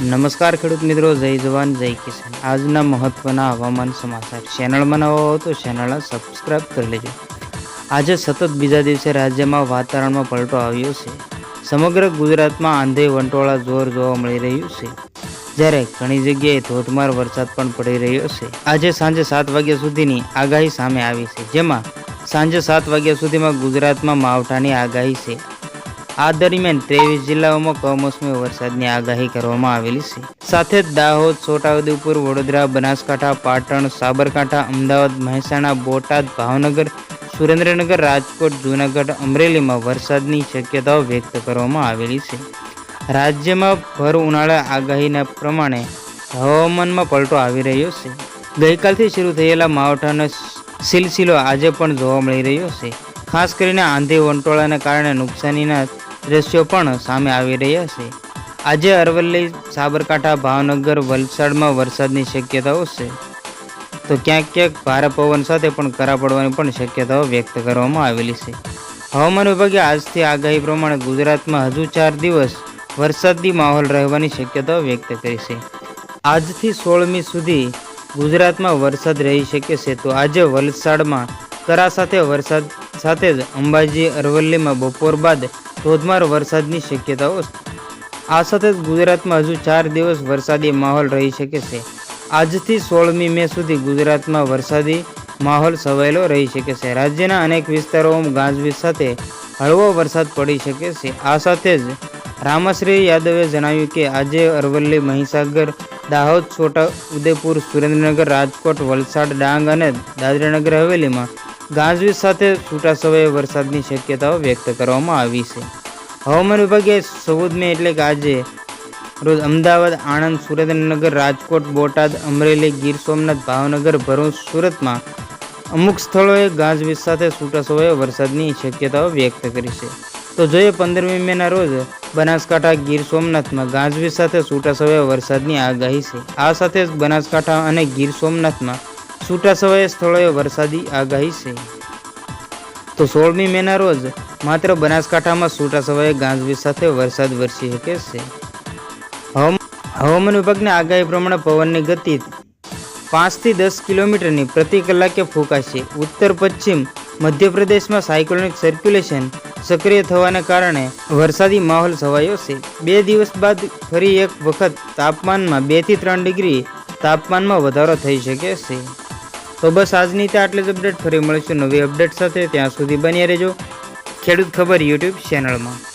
નમસ્કાર ખેડૂત મિત્રો, જય જવાન, જય કિસાન. આજના મહત્વના હવામાન સમાચાર ચેનલમાં નવા હો તો ચેનલને સબસ્ક્રાઇબ કરી લેજો. આજે સતત બીજા દિવસે રાજ્યમાં વાતાવરણમાં પલટો આવ્યો છે. સમગ્ર ગુજરાતમાં આંધે વંટોળા જોર જોવા મળી રહ્યું છે. જ્યારે ઘણી જગ્યાએ ધોધમાર વરસાદ પણ પડી રહ્યો છે. આજે સાંજે સાત વાગ્યા સુધીની આગાહી સામે આવી છે. જેમાં સાંજે સાત વાગ્યા સુધીમાં ગુજરાતમાં માવઠાની આગાહી છે. આ દરમિયાન ત્રેવીસ જિલ્લાઓમાં કમોસમી વરસાદની આગાહી કરવામાં આવેલી છે. સાથે જ દાહોદ, છોટાઉદેપુર, વડોદરા, બનાસકાંઠા, પાટણ, સાબરકાંઠા, અમદાવાદ, મહેસાણા, બોટાદ, ભાવનગર, સુરેન્દ્રનગર, રાજકોટ, જૂનાગઢ, અમરેલીમાં વરસાદની શક્યતાઓ વ્યક્ત કરવામાં આવેલી છે. રાજ્યમાં ભર ઉનાળા આગાહીના પ્રમાણે હવામાનમાં પલટો આવી રહ્યો છે. ગઈકાલથી શરૂ થયેલા માવઠાનો સિલસિલો આજે પણ જોવા મળી રહ્યો છે. ખાસ કરીને આંધી વંટોળાને કારણે નુકસાનીના દ્રશ્યો પણ સામે આવી રહ્યા છે. આજે અરવલ્લી, સાબરકાંઠા, ભાવનગર, વલસાડમાં વરસાદની શક્યતાઓ છે. તો ક્યાંક ક્યાંક ભારે પવન સાથે પણ કરા પડવાની પણ શક્યતાઓ વ્યક્ત કરવામાં આવેલી છે. હવામાન વિભાગે આજથી આગાહી પ્રમાણે ગુજરાતમાં હજુ ચાર દિવસ વરસાદી માહોલ રહેવાની શક્યતાઓ વ્યક્ત કરી છે. આજથી સોળમી સુધી ગુજરાતમાં વરસાદ રહી શકે છે. તો આજે વલસાડમાં કરા સાથે વરસાદ સાથે જ અંબાજી, અરવલ્લીમાં બપોર બાદ ધોધમાર વરસાદની શક્યતાઓ આ સાથે જ ગુજરાતમાં હજુ ચાર દિવસ વરસાદી માહોલ રહી શકે છે. આજથી સોળમી મે સુધી ગુજરાતમાં વરસાદી માહોલ છવાયેલો રહી શકે છે. રાજ્યના અનેક વિસ્તારોમાં ગાજવીજ સાથે હળવો વરસાદ પડી શકે છે. આ સાથે જ રામશ્રી યાદવે જણાવ્યું કે આજે અરવલ્લી, મહીસાગર, દાહોદ, છોટા ઉદેપુર, સુરેન્દ્રનગર, રાજકોટ, વલસાડ, ડાંગ અને દાદરાનગર હવેલીમાં ગાજવીજ સાથે છૂટાછવાયા વરસાદની શક્યતાઓ વ્યક્ત કરવામાં આવી છે. હવામાન વિભાગે ચૌદ મે એટલે કે આજે રોજ અમદાવાદ, આણંદ, સુરેન્દ્રનગર, રાજકોટ, બોટાદ, અમરેલી, ગીર સોમનાથ, ભાવનગર, ભરૂચ, સુરતમાં અમુક સ્થળોએ ગાજવીજ સાથે છૂટાછવાયા વરસાદની શક્યતાઓ વ્યક્ત કરી છે. તો જોઈએ પંદરમી મેના રોજ બનાસકાંઠા, ગીર સોમનાથમાં ગાજવીજ સાથે છૂટાછવાયા વરસાદની આગાહી છે. આ સાથે જ બનાસકાંઠા અને ગીર સોમનાથમાં છૂટાછવાયા સ્થળોએ વરસાદી આગાહી છે. તો સોળમી મેના રોજ માત્ર બનાસકાંઠામાં છૂટાછવાયા ગાજવીજ સાથે વરસાદ વરસી શકે છે. હવામાન વિભાગની આગાહી પ્રમાણે પવનની ગતિ પાંચથી દસ કિલોમીટરની પ્રતિ કલાકે ફૂંકાશે. ઉત્તર, પશ્ચિમ, મધ્યપ્રદેશમાં સાયક્લોનિક સર્ક્યુલેશન સક્રિય થવાને કારણે વરસાદી માહોલ છવાયો છે. બે દિવસ બાદ ફરી એક વખત તાપમાનમાં બેથી ત્રણ ડિગ્રી તાપમાનમાં વધારો થઈ શકે છે. તો બસ આજની તે આટલી જ અપડેટ ફરી મળીશું નવી અપડેટ સાથે. ત્યાં સુધી બન્યા રહેજો. ખેડૂત ખબર યુટ્યુબ ચેનલમાં.